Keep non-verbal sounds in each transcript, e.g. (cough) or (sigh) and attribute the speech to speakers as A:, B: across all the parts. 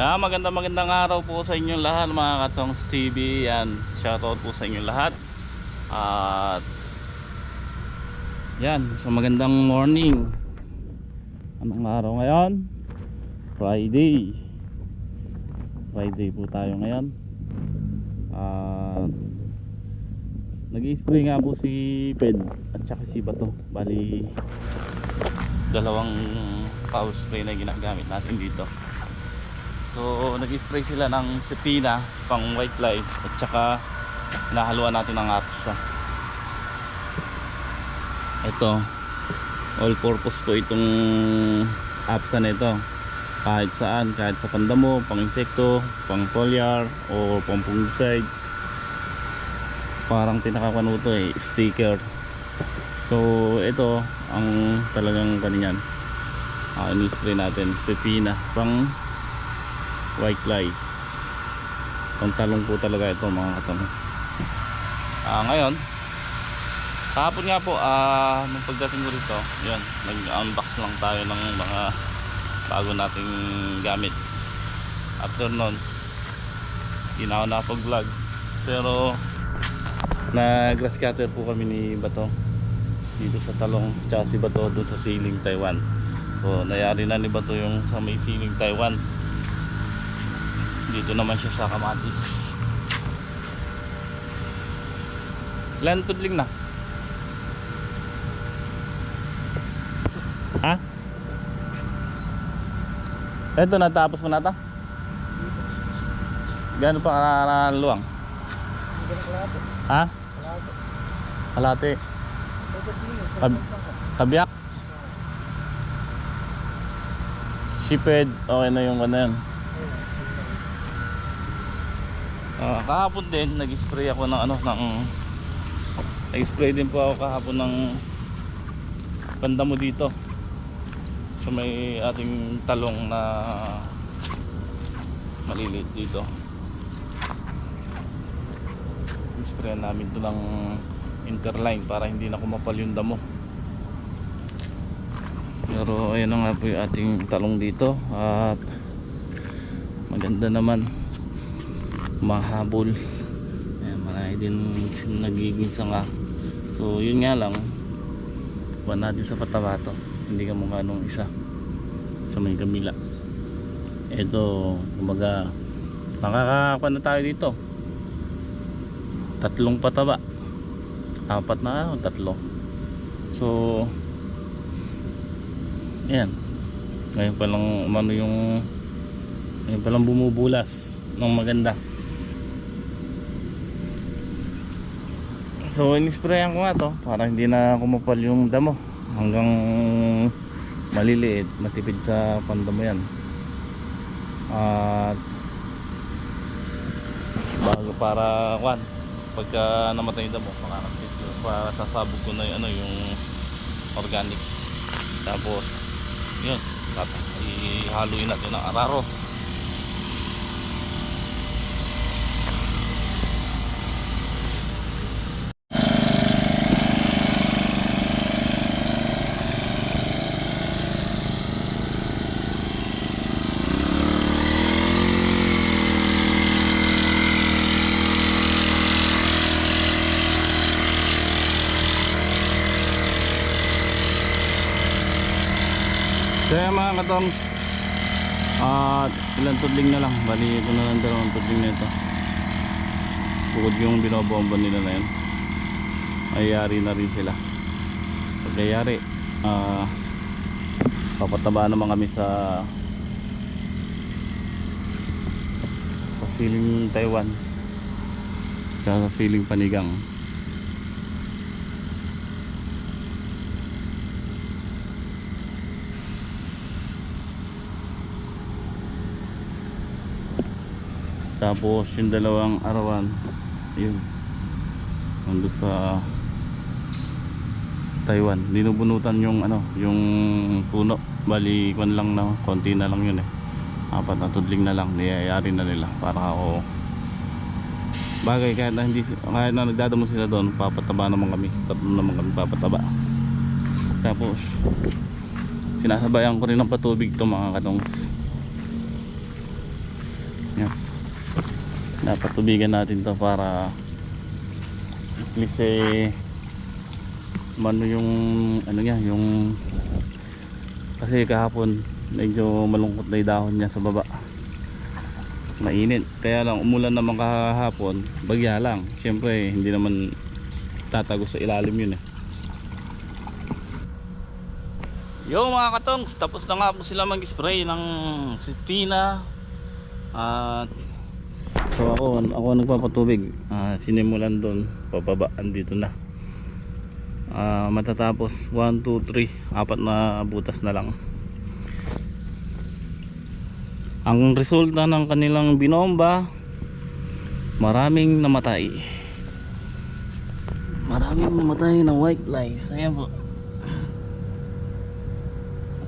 A: Ah, maganda magandang araw po sa inyong lahat mga katong TV. Yan, shoutout po sa inyong lahat. At yan, sa magandang morning. Anong araw ngayon? Friday. Friday po tayo ngayon. At nag-spray nga po si Ped at saka si Bato. Bali dalawang power spray na ginagamit natin dito. So, nag-spray sila ng sepina pang white lights at saka nahaluan natin ng apsa. Ito, all purpose po itong apsa nito. Kahit saan, kahit sa pandamo, pang insekto, pang foliar o pang fungicide. Parang pinakakunuto eh, sticker. So, ito ang talagang kaniyan. Uh, ini-spray natin, sepina pang white lies. Pang talong po talaga ito mga katamas ah ngayon kahapon nga po ah nung pagdating ko rito yun nag unbox lang tayo ng mga bago nating gamit. After nun hindi na ako vlog pero na grass cutter po kami ni Bato dito sa talong si Bato dun sa ceiling Taiwan. So nayari na ni Bato yung sa may ceiling Taiwan dito naman siya sa kamatis. Ilan na? Ha? Eto natapos mo na ta gano'n pa karaluwang ha? Kalate Kab kabiyak? Siped okay na yung ano Ah, kahapon din nag-spray ako ng ano ng nag-spray din po ako kahapon ng pandamo dito. Sa may ating talong na maliliit dito. Spray namin ito ng interline para hindi na kumapal yung damo. Pero ayan na nga po yung ating talong dito at maganda naman mahabol. Ayan, marami din nagiging sanga. So yun nga lang. Buwan natin sa patabato hindi ka mukha nung isa sa may kamila eto kumbaga nakakakuha na tayo dito. Tatlong pataba. Apat na ano, tatlo. So yan ngayon pa lang umano yung ngayon pa lang bumubulas ng maganda So inisprayan ko nga to para hindi na kumapal yung damo hanggang maliliit, matipid sa pandamo yan. At bago para kwan pagka namatay yung damo makakapit para sasabog ko na yung ano yung organic. Tapos yun, ihaluin natin ng araro. Kaya mga katongs at ilang tudling na lang. Bali ito na lang dalawang tudling na ito. Bukod yung binobomba nila na yun ay yari na rin sila. Pagkayari ah papataba naman kami sa sa siling Taiwan tsaka sa siling Panigang tapos yung dalawang arawan yun. Nandun sa Taiwan. Dinubunutan yung ano yung puno. Bali kwan lang na konti na lang yun eh. Apat na tudling na lang niyayari na nila para ako. Bagay kahit na hindi kahit na nagdadamo sila doon papataba naman kami. Tatlo naman kami papataba. Tapos sinasabayan ko rin ng patubig to mga katongs Napatubigan natin to para at least eh mano yung ano niya yung kasi kahapon medyo malungkot na yung dahon niya sa baba. Mainit. Kaya lang umulan naman kahapon bagya lang. Syempre hindi naman tatago sa ilalim yun eh. Yo mga katongs, tapos na nga po sila mag-spray ng Sipina at so ako, ako nagpapatubig. Ah, sinimulan doon, pababa, andito na. Ah, matatapos 1, 2, 3, apat na butas na lang. Ang resulta ng kanilang binomba maraming namatay. Maraming namatay na white flies. Ayan po.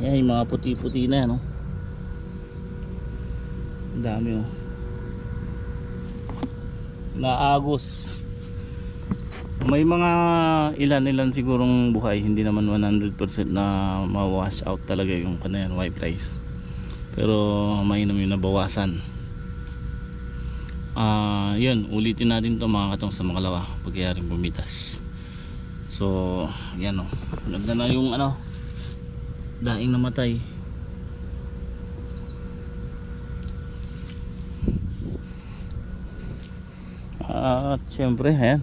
A: Ayan yung mga puti-puti na no. Ang dami oh. Naagos. May mga ilan-ilan sigurong buhay, hindi naman 100% na ma-wash out talaga yung kanayan white rice. Pero mainam yung nabawasan. Ah, yun, ulitin natin 'to mga katong sa makalawa pagyaring bumitas. So, yan oh. Ganda na yung ano, daing namatay at syempre ayan.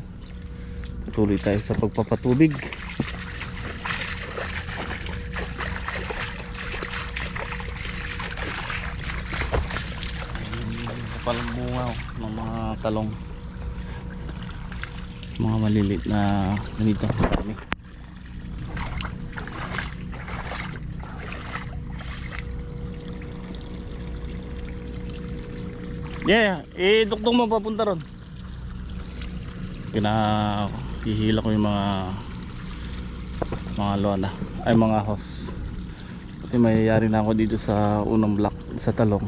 A: Tuloy tayo sa pagpapatubig. Ayan, kapal ang bunga oh, ng mga talong. Mga malilit na ganito. Marami Yeah, eh duktong mo papunta ron. Pina hihila ko yung mga mga lona ay mga hose. Kasi mayayari na ako dito sa unang block sa talong.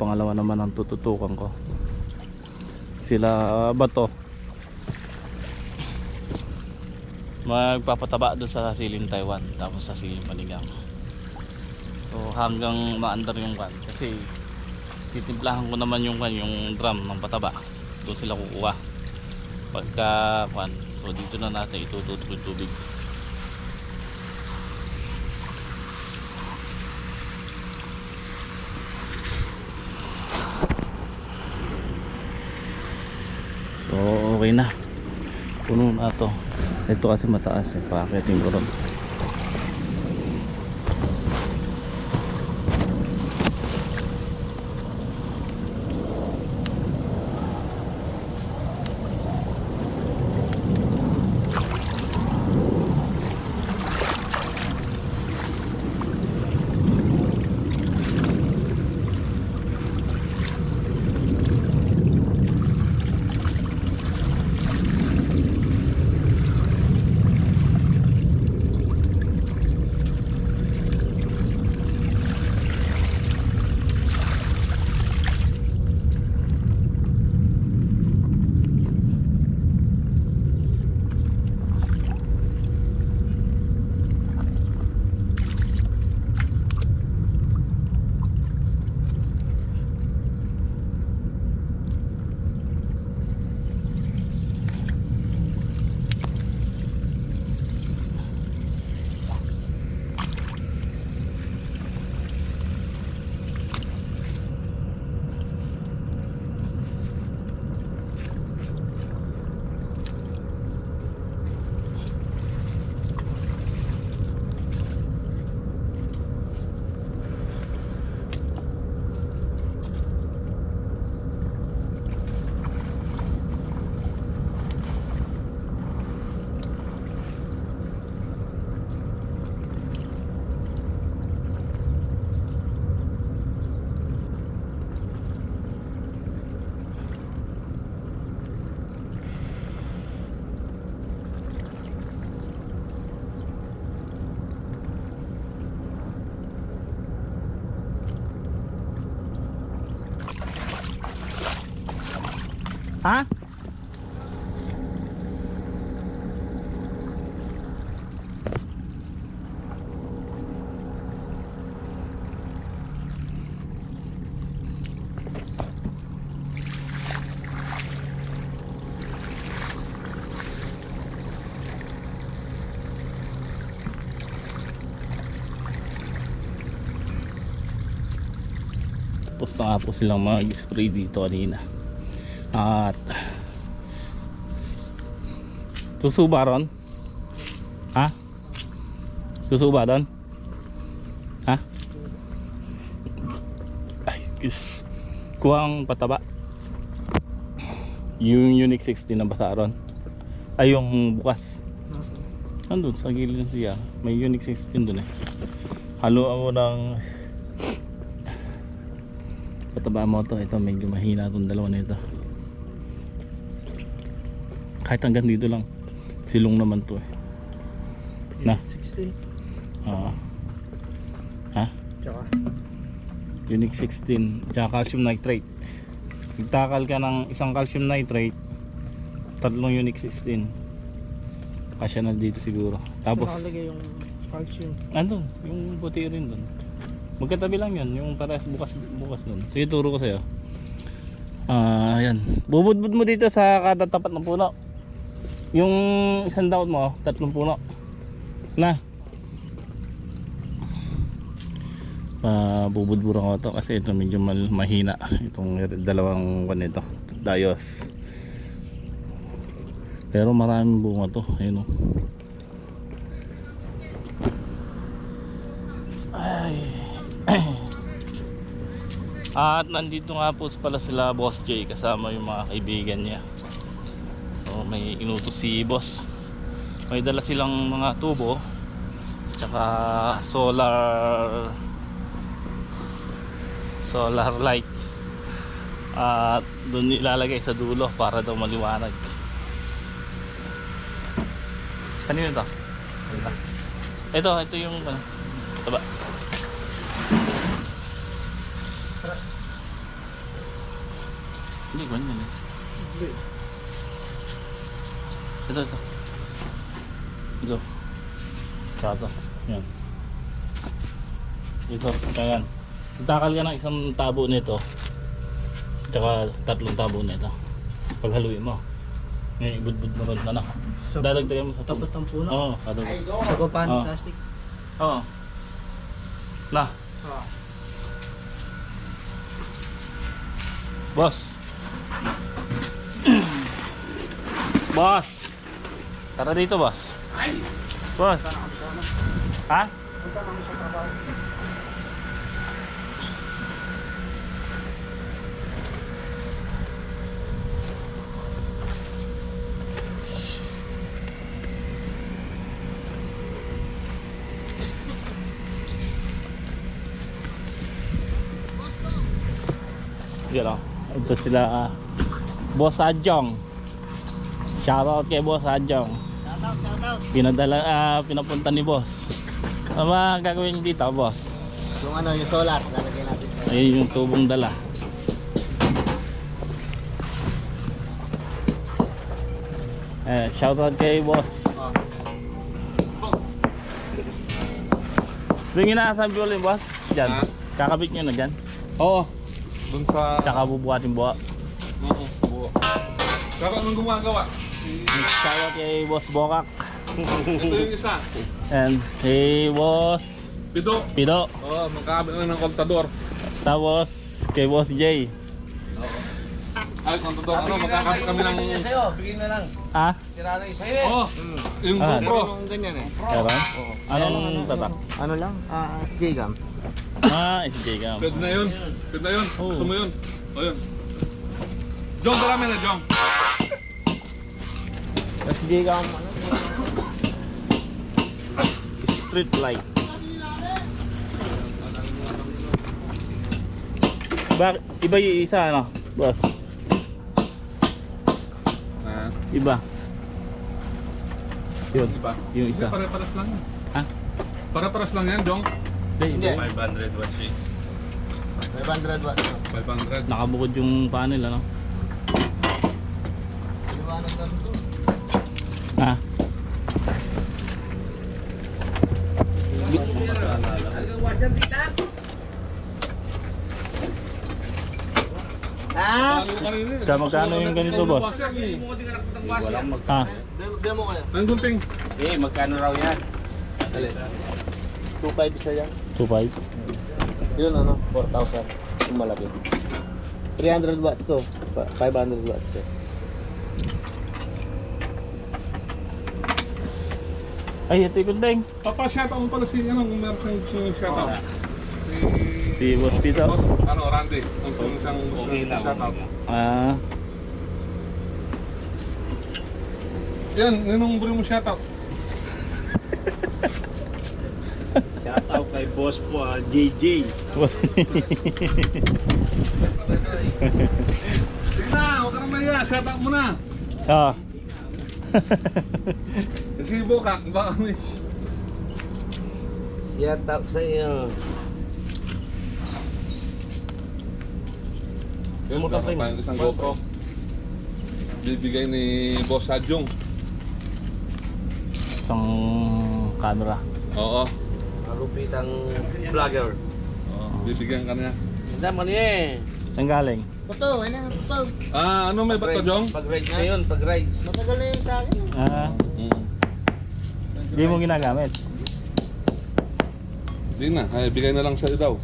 A: Pangalawa naman ang tututukan ko. Sila uh, bato. Magpapataba doon sa silim Taiwan tapos sa silim Panigang. So hanggang maandar yung kan kasi titimplahan ko naman yung kan yung drum ng pataba doon sila kukuha pagka kan so dito na natin itututok yung tubig. So okay na. Puno na to. Ito kasi mataas eh paakitin ko ron Ha? tapos na silang mag-spray dito kanina at Susuba ron? Ha? Susuba ron? Ha? Ay, is kuwang pataba. Yung Unix 16 na basa ron. Ay, yung bukas. Nandun sa gilid ng siya. May Unix 16 dun eh. Halo ako ng pataba mo to. Ito medyo mahina itong dalawa na ito. Kahit hanggang dito lang. Silong naman to eh. Na.
B: 16.
A: Oo. ha?
B: Tsaka.
A: Unix 16 tsaka calcium nitrate. Magtakal ka ng isang calcium nitrate, tatlong Unix 16. Kasya na dito siguro. Tapos,
B: Nakalagay yung calcium.
A: andun, yung puti rin dun. Magkatabi lang yun, yung parehas bukas bukas dun. Sige, turo ko sa'yo. Ah, yan. Bubudbud mo dito sa kada tapat ng puno. Yung isang daot mo, tatlong puno. Na. Pa bubudburan ko to kasi ito medyo mahina itong dalawang kwan nito, dayos. Pero maraming bunga to, ayun oh. Ay. (clears throat) At nandito nga po pala sila Boss J kasama yung mga kaibigan niya. May inutos si Boss. May dala silang mga tubo tsaka solar solar light at doon ilalagay sa dulo para daw maliwanag. Kanino to? Ito. Ito, ito yung ano. Ito ba? Hindi, ganyan eh.
B: Hindi.
A: Ito, ito. Ito. Tsaka ito. Yan. Ito, tsaka yan. Takal ka ng isang tabo nito. Tsaka tatlong tabo nito. Paghaluin mo. Ngayon, ibudbud mo ron na na.
B: Sa
A: Dadagdagan mo sa tubo.
B: tapat ng puno.
A: Oo, kadag.
B: Sa gupan,
A: Oh.
B: plastic.
A: Oo. Na,
B: Ah.
A: boss. (clears throat) boss. Tara dito, boss. Boss. Ha?
B: Punta namin sa trabaho.
A: Yan o. Ito sila ah, Boss Adjong. Shoutout kay Boss Adjong.
B: Shoutout, shoutout.
A: Pinadala, ah, pinapunta ni Boss. Ano ba gagawin dito, Boss?
B: Yung ano, yung solar, lalagay natin.
A: Ayun yung tubong dala. Eh, shoutout kay Boss. Doon yung nakasabi ulit, Boss. Diyan.
C: Ha?
A: Kakabit nyo na dyan.
C: Oo. Doon sa...
A: Tsaka bubuhatin buha.
C: Oo, buo. Pero anong gumagawa?
A: Shoutout kay Boss Bokak.
C: Ito yung isa.
A: And kay Boss
C: Pido.
A: Pido.
C: Oo, magkakabit na ng kontador.
A: Tapos kay Boss J.
C: Ay, kontador, ano, magkakabit kami ng...
B: Sa'yo, bigyan na lang.
A: Ah?
B: Sira na yung sa'yo.
C: Oo, yung
A: Ah.
C: GoPro.
B: Meron ganyan eh.
A: Meron? Anong tatak?
B: Ano lang? Ah, SJ Gam.
A: Ah, SJ Gam.
C: Pwede na yun. Pwede na yun.
A: Oo.
C: Gusto mo yun. O yun. Jong, marami na, Jong.
B: SJ Gam, ano?
A: Street light. Bakit? Iba yung isa ano? Boss.
C: Ah,
A: Iba. Yun.
C: iba.
A: Yung isa.
C: Hindi, pare-paras lang.
A: Ha?
C: Pare-paras lang yan, Jong.
A: Hindi.
B: Hindi.
C: 500 watts eh.
B: 500 watts.
C: 500.
A: Nakabukod yung panel ano? Kaya magkano yung ganito, boss? Ha?
B: Demo, demo kayo.
C: Ang gunting.
D: Eh, magkano raw yan?
B: 2.5 isa yan.
A: 2.5?
B: Yun ano, 4,000. Yung malaki. 300 watts to. Pa- 500 watts to.
A: Ay, ito yung ding.
C: Papa, shout out mo pala si, ano, kung meron siyang shout out.
A: Si Boss Pito.
C: Boss, ano, Randy. Kung saan siyang gusto
D: Okay lang.
C: shout out.
A: Ah,
C: Yan, ninong mo shout out.
D: Shout out kay boss po, ah, JJ.
C: Sige na, huwag ka na maya. Shout out mo na.
A: ah.
C: Si Boka, baka may...
D: Shout out sa iyo.
C: Yung
D: Mga mo.
C: isang GoPro. Bibigay ni Boss Adjong.
A: Isang camera.
C: Oo.
D: Malupitang vlogger.
C: Oo, bibigyan ka niya.
D: Hindi niya eh.
A: Saan galing?
B: Ito, ano ito?
C: Ah, ano may bato, Jong?
D: Pag-ride na yun, pag-ride.
B: Matagal na yun sa akin.
A: Ah,
C: Mm.
A: di mo ginagamit.
C: Hindi na, ay bigay na lang sa'yo daw.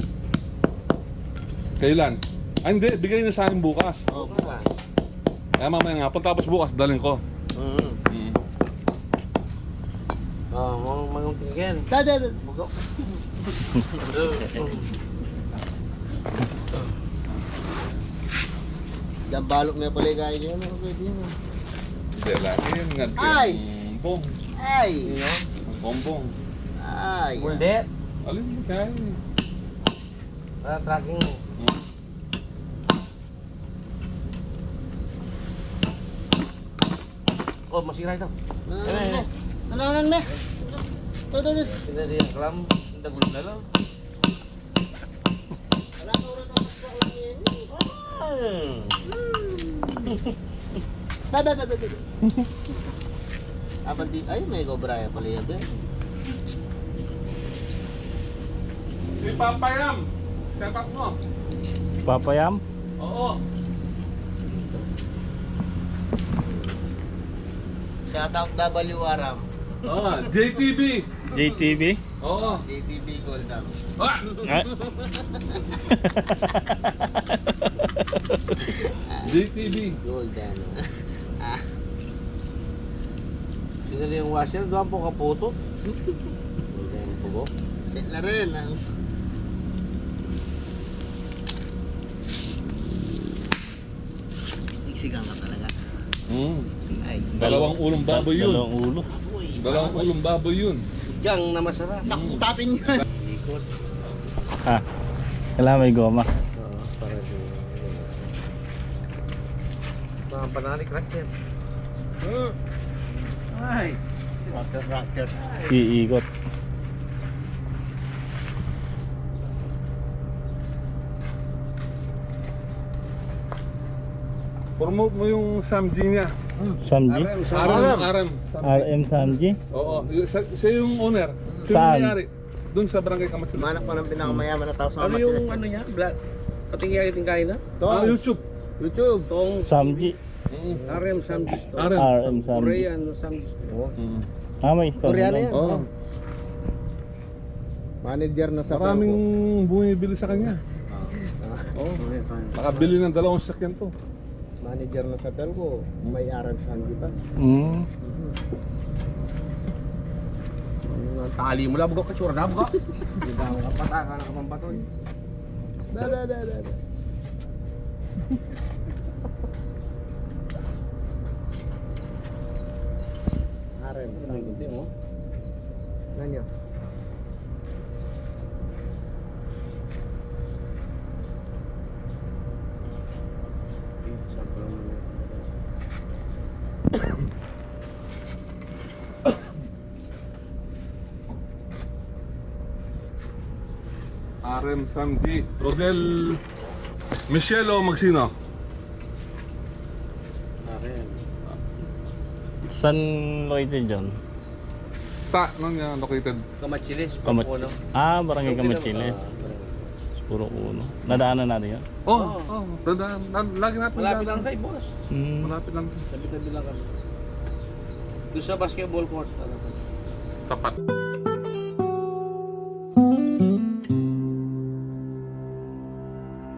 C: Kailan? Ah, hindi, bigay na sa akin bukas.
D: Oo ba?
C: Kaya mamaya nga, pagtapos bukas, dalhin ko.
D: Mm.
C: Mm.
D: Oo, mga mangunting yan.
B: Dada, dada. Diyan (laughs) balok na pala yung kaya niya. Ano pwede yun?
C: Hindi, lagi yun.
B: Ay!
C: Bong.
B: Ay!
C: Ang Bongbong.
B: Ay!
D: Hindi.
C: Alin mo kaya yun?
D: Para tracking mo. Oh, masira ito.
B: Nananan me! Nananan me! Ito, ito, ito.
D: Pinari ang klam. Ang dagul na lang.
B: Wala ka ang lang yun.
D: Hmm.
B: Dada, dada, dada. Apan di, ay may cobra ya pala yan.
C: Si Papa Yam. Shout out mo.
A: Papayam?
C: Oo.
B: Shout out W Aram.
C: Oo, JTV.
A: JTV?
C: Oo.
B: JTB Goldam.
C: Ah!
A: Ah. (laughs)
C: JTV.
D: Golden.
B: Ah,
D: Pinali yung washer, doon po kaputo. Golden po ko.
B: set na rin. Ang... Iksigang ka talaga.
C: Mm.
B: Ay.
C: Dalawang ulong baboy yun.
A: Dalawang ulo.
C: Dalawang ulong baboy yun.
D: Diyan na masarap.
B: Nakutapin yan.
D: Ikot.
A: Ah, kailangan may goma.
D: Oo, para. Mga panali crack yan.
B: Hmm.
D: Ay.
B: Rocker, rocker.
A: Iikot.
C: Promote mo yung Samji niya.
A: Samji?
D: RM,
C: RM, RM.
A: Samji?
C: Oo, siya, siya yung owner. Siya yung
A: Saan?
C: nangyari. Doon sa barangay Kamatsulo.
B: Manak pa ng pinakamayaman na tao sa
D: Ano yung ano niya? Black? Pati kaya iting kain na?
B: To,
C: Ah, YouTube.
B: YouTube.
D: Tong
A: Samji?
C: Mm.
D: RM Samgis to.
C: RM.
A: RM Samji.
D: Korean Samgis to.
B: Oh.
C: Mm.
A: Ah, may story
B: Koreano
A: doon.
B: yan.
C: Oo.
B: Manager na sa
C: Maraming bumibili sa kanya.
B: Ah.
C: Oo. Nakabili ng dalawang sakyan to.
B: Manager na sa telco. May Arab Sanji pa.
A: Mm.
D: Ang Tali mo lang, buka ka tsura na, buka. Hindi ba ako kapataka na kapambatoy.
B: Da da da da. da.
D: Ang
B: Sanji.
D: gunting mo.
B: Nanyo.
D: Sample mo na.
C: RM Samji. Rodel Michelle o Magsino?
D: Akin.
A: Saan located dyan?
C: Ta, nung yan located.
D: Kamachilis,
A: Kamat
D: Pampuno.
A: ah, barangay Kamachiles. Puro uno. Nadaanan natin yun?
C: Oh, oh, tanda, na- lagi natin.
D: Malapit lang tayo, boss.
A: Mm.
C: Malapit lang.
D: Tabi-tabi lang kami. Doon sa basketball court. Pa?
C: Tapat.